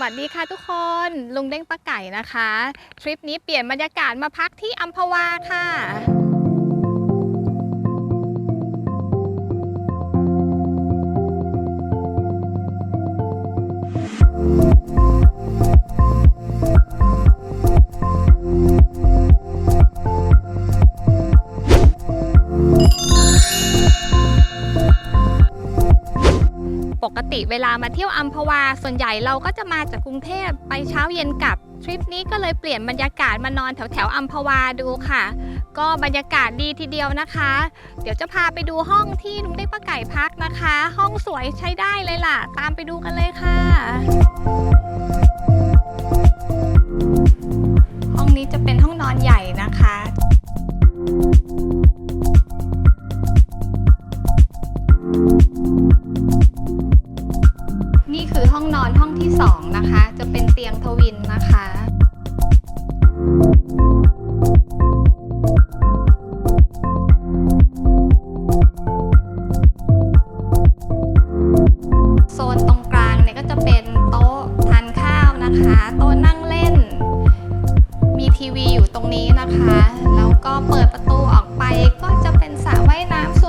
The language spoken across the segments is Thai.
วัสดีค่ะทุกคน ลุงเด้งป้าไก่นะคะ ทริปนี้เปลี่ยนบรรยากาศมาพักที่อัมพวาค่ะ ติเวลามาเที่ยวอัมพวา ส่วนใหญ่เราก็จะมาจากกรุงเทพไปเช้าเย็นกลับ ทริปนี้ก็เลยเปลี่ยนบรรยากาศมานอนแถวแถวอัมพวาดูค่ะ ก็บรรยากาศดีทีเดียวนะคะ เดี๋ยวจะพาไปดูห้องที่ลุงได้ป้าไก่พักนะคะ ห้องสวยใช้ได้เลยล่ะ ตามไปดูกันเลยค่ะ ห้องนี้จะเป็นห้องนอนใหญ่ นอนห้องที่ 2 นะคะ จะเป็นเตียงทวินนะคะโซนตรงกลางเนี่ยก็จะเป็นโต๊ะทานข้าวนะคะ โต๊ะนั่งเล่น มีทีวีอยู่ตรงนี้นะคะ แล้วก็เปิดประตูออกไปก็จะเป็นสระว่ายน้ำ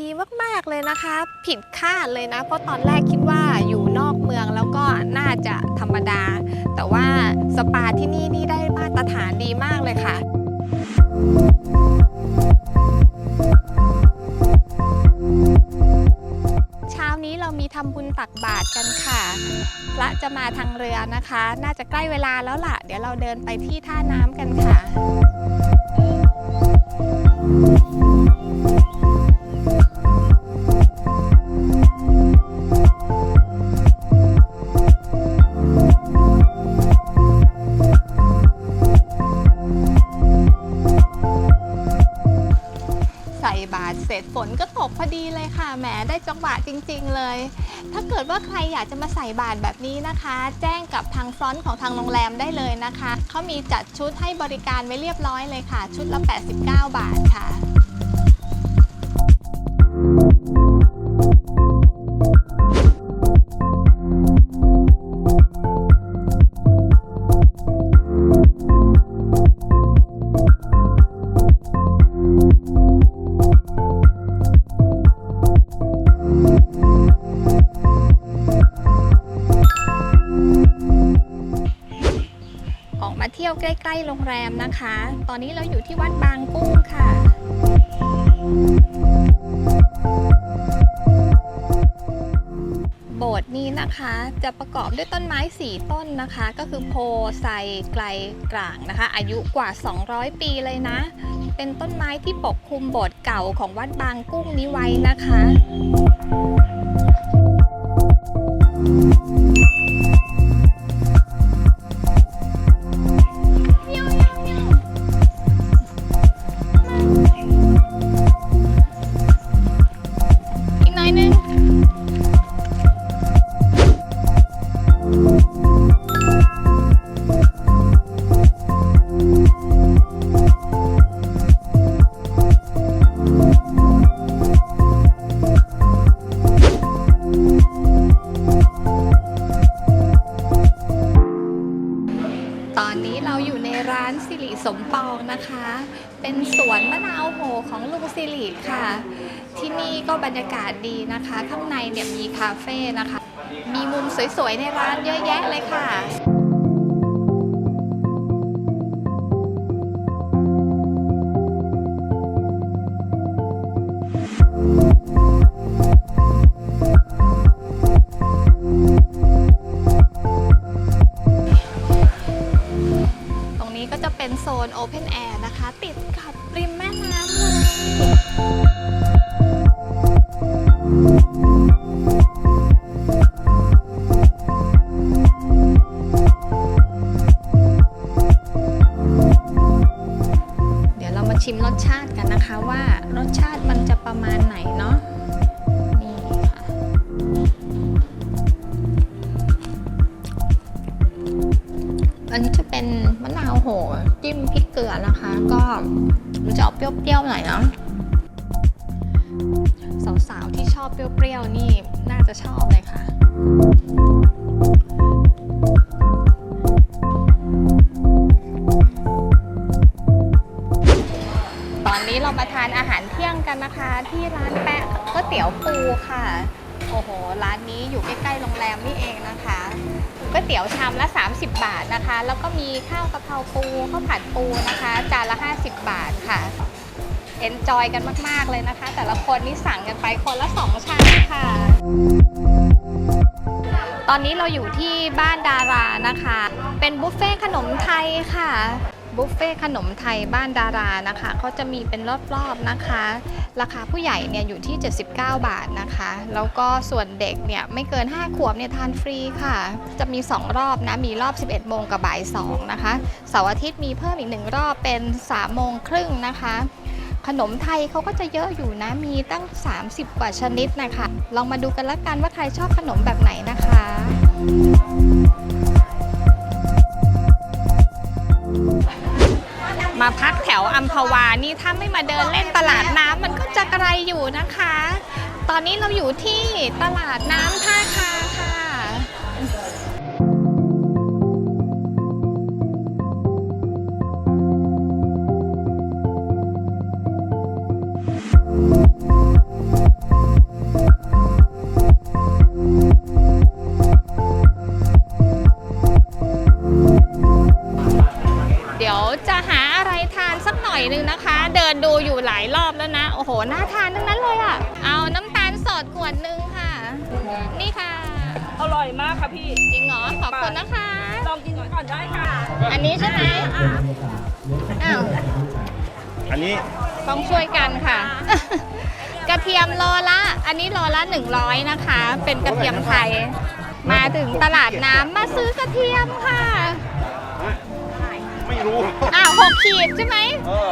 ดีมากๆเลยนะคะ ผิดคาดเลยนะ เพราะตอนแรกคิดว่าอยู่นอกเมืองแล้วก็น่าจะธรรมดา แต่ว่าสปาที่นี่นี่ได้มาตรฐานดีมากเลยค่ะเช้านี้เรามีทำบุญตักบาตรกันค่ะ พระจะมาทางเรือนะคะ น่าจะใกล้เวลาแล้วล่ะ เดี๋ยวเราเดินไปที่ท่าน้ำกันค่ะ ริง ๆ เลย ถ้าเกิดว่าใครอยากจะมาใส่บาตรแบบนี้นะคะ แจ้งกับทางฟรอนต์ของทางโรงแรมได้เลยนะคะ เขามีจัดชุดให้บริการไว้เรียบร้อยเลยค่ะ ชุดละ 89 บาทค่ะ ใกล้ๆโรงแรมนะคะ ตอนนี้เราอยู่ที่วัดบางกุ้งค่ะ โบสถ์นี้นะคะจะประกอบด้วยต้นไม้4ต้นนะคะ ก็คือโพไซไกลกลางนะคะ อายุกว่า 200 ปีเลยนะ เป็นต้นไม้ที่ปกคลุมโบสถ์เก่าของวัดบางกุ้งนี้ไว้นะคะ นี่ก็บรรยากาศดีนะคะ ข้างในเนี่ยมีคาเฟ่นะคะ มีมุมสวยๆ ในร้านเยอะแยะเลยค่ะตรงนี้ก็จะเป็นโซน Open Air นะคะ ติดกับริมแม่น้ำเลย รสชาติมันจะประมาณไหนเนาะนี่ค่ะ อันนี้จะเป็นมะนาวโหจิ้มพริกเกลือนะคะ ก็มันจะออกเปรี้ยวๆหน่อยเนาะสาวๆที่ชอบเปรี้ยวๆนี่น่าจะชอบ ข้าวกะเพราปูข้าวผัดปูนะคะ จานละ 50 บาทค่ะเอนจอยกันมาก ๆ เลยนะคะ แต่ละคนนี่สั่งกันไปคนละ 2ชามค่ะ ตอนนี้เราอยู่ที่บ้านดารานะคะ เป็นบุฟเฟ่ขนมไทยค่ะ บุฟเฟ่ขนมไทยบ้านดารานะคะเขาจะมีเป็นรอบๆนะคะ ราคาผู้ใหญ่เนี่ยอยู่ที่ 79 บาทนะคะ แล้วก็ส่วนเด็กเนี่ยไม่เกิน 5 ขวบเนี่ยทานฟรีค่ะ จะมี 2 รอบนะ มีรอบ 11 โมงกับบ่าย 2 นะคะ เสาร์อาทิตย์มีเพิ่มอีก 1 รอบเป็น 3 โมงครึ่งนะคะ ขนมไทยเขาก็จะเยอะอยู่นะ มีตั้ง 30 กว่าชนิดนะคะ ลองมาดูกันละกันว่าใครชอบขนมแบบไหนนะคะ นี่ถ้าไม่มาเดินเล่นตลาดน้ำมันก็จะไกลอยู่นะคะ ตอนนี้เราอยู่ที่ตลาดน้ำท่าคาค่ะ ทานทั้งนั้นเลยอะ่ะ เอาน้ำตาลสดขวดหนึงค่ะ นี่ค่ะ อร่อยมากค่ะพี่จริงเหรอ ขอบคุณนะคะ ลองกินก่อนได้ค่ะ อันนี้ใช่ไหมอ้าว อันนี้ต้องช่วยกันค่ะ กระเทียมโลละ อันนี้โลละ 100 นะคะ เป็นกระเทียมไทย มาถึงตลาดน้ำมาซื้อกระเทียมค่ะ ไม่รู้ อ้าวหกขีดใช่ไหม เออ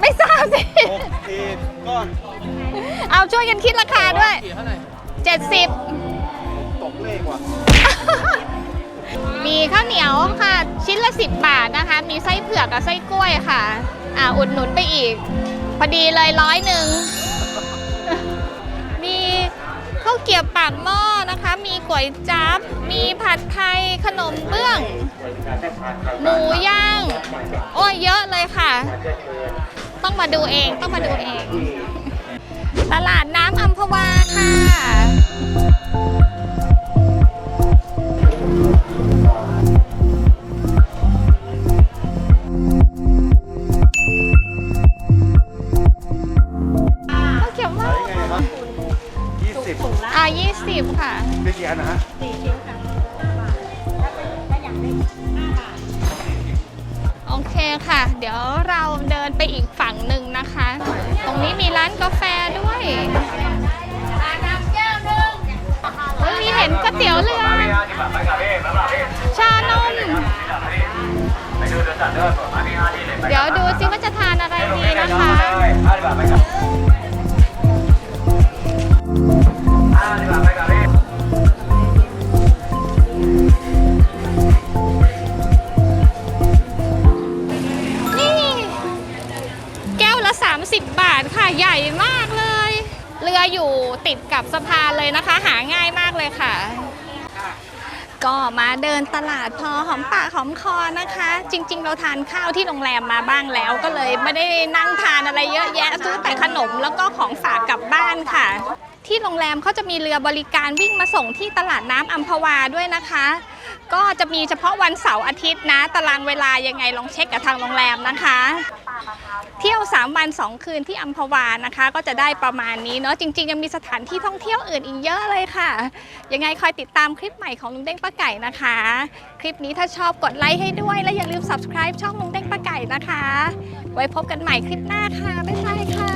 ไม่ทราบสิ หกขีดก้อนเอาช่วยกันคิดราคาด้วย70 ตกเลขว่ะมีข้าวเหนียวค่ะ ชิ้นละ 10 บาทนะคะ มีไส้เผือกกับไส้กล้วยค่ะ อ่าอุดหนุนไปอีก พอดีเลยร้อยหนึ่ง มีข้าวเกรี๊ยวปากหม้อนะคะ มีก๋วยจั๊บมีผัดไทยขนมเบื้อง หมูย่าง โอ้ยเยอะเลยค่ะ ต้องมาดูเองต้องมาดูเอง ตลาดน้ำอัมพวาค่ะข้าวเกรี๊ยวหม้อไงครับยี่สิบอ่ายี่สิบค่ะเป็นกี่อันนะฮะโอเคค่ะ เดี๋ยวเราเดินไปอีกฝั่ งหนึ่งนะคะ ตรงนี้มีร้านกาแฟด้วยเฮ้ยมีเห็นก๋วยเตี๋ยวเรือชานม เดี๋ยวดูซิว่าจะทานอะไรดีนะคะ อยู่ติดกับสะพานเลยนะคะ หาง่ายมากเลยค่ะ ก็มาเดินตลาดพอหอมปากหอมคอนะคะ จริง ๆ เราทานข้าวที่โรงแรมมาบ้างแล้ว ก็เลยไม่ได้นั่งทานอะไรเยอะแยะซื้อแต่ขนมแล้วก็ของฝากกลับบ้านค่ะ ที่โรงแรมเขาจะมีเรือบริการวิ่งมาส่งที่ตลาดน้ำอัมพวาด้วยนะคะ ก็จะมีเฉพาะวันเสาร์อาทิตย์นะ ตารางเวลายังไงลองเช็คกับทางโรงแรมนะคะ เที่ยว 3 วัน 2 คืนที่อัมพวานะคะ ก็จะได้ประมาณนี้เนาะจริง ๆ ยังมีสถานที่ท่องเที่ยวอื่นอีกเยอะเลยค่ะ ยังไงคอยติดตามคลิปใหม่ของลุงเด้งป้าไก่นะคะ คลิปนี้ถ้าชอบกดไลค์ให้ด้วย และอย่าลืม subscribe ช่องลุงเด้งป้าไก่นะคะ ไว้พบกันใหม่คลิปหน้าค่ะบ๊ายบายค่ะ